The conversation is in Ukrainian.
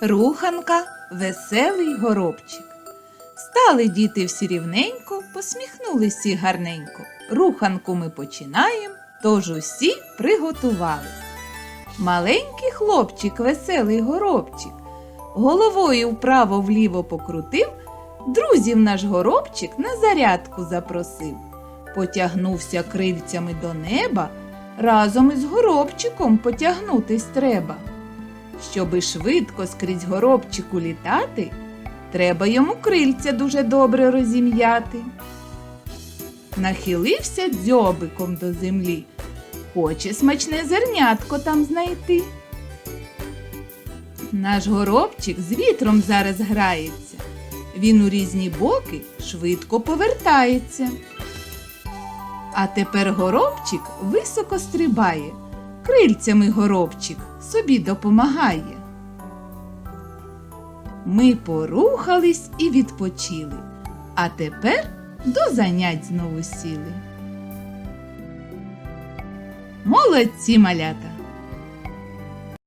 Руханка веселий горобчик. Стали діти всі рівненько, посміхнулись всі гарненько. Руханку ми починаємо, тож усі приготувались. Маленький хлопчик, веселий горобчик, головою вправо-вліво покрутив, друзів наш горобчик на зарядку запросив. Потягнувся крильцями до неба, разом із горобчиком потягнутись треба. Щоби швидко скрізь горобчику літати, треба йому крильця дуже добре розім'яти. Нахилився дзьобиком до землі, хоче смачне зернятко там знайти. Наш горобчик з вітром зараз грається. Він у різні боки швидко повертається. А тепер горобчик високо стрибає, крильцями горобчик собі допомагає. Ми порухались і відпочили, а тепер до занять знову сіли. Молодці малята!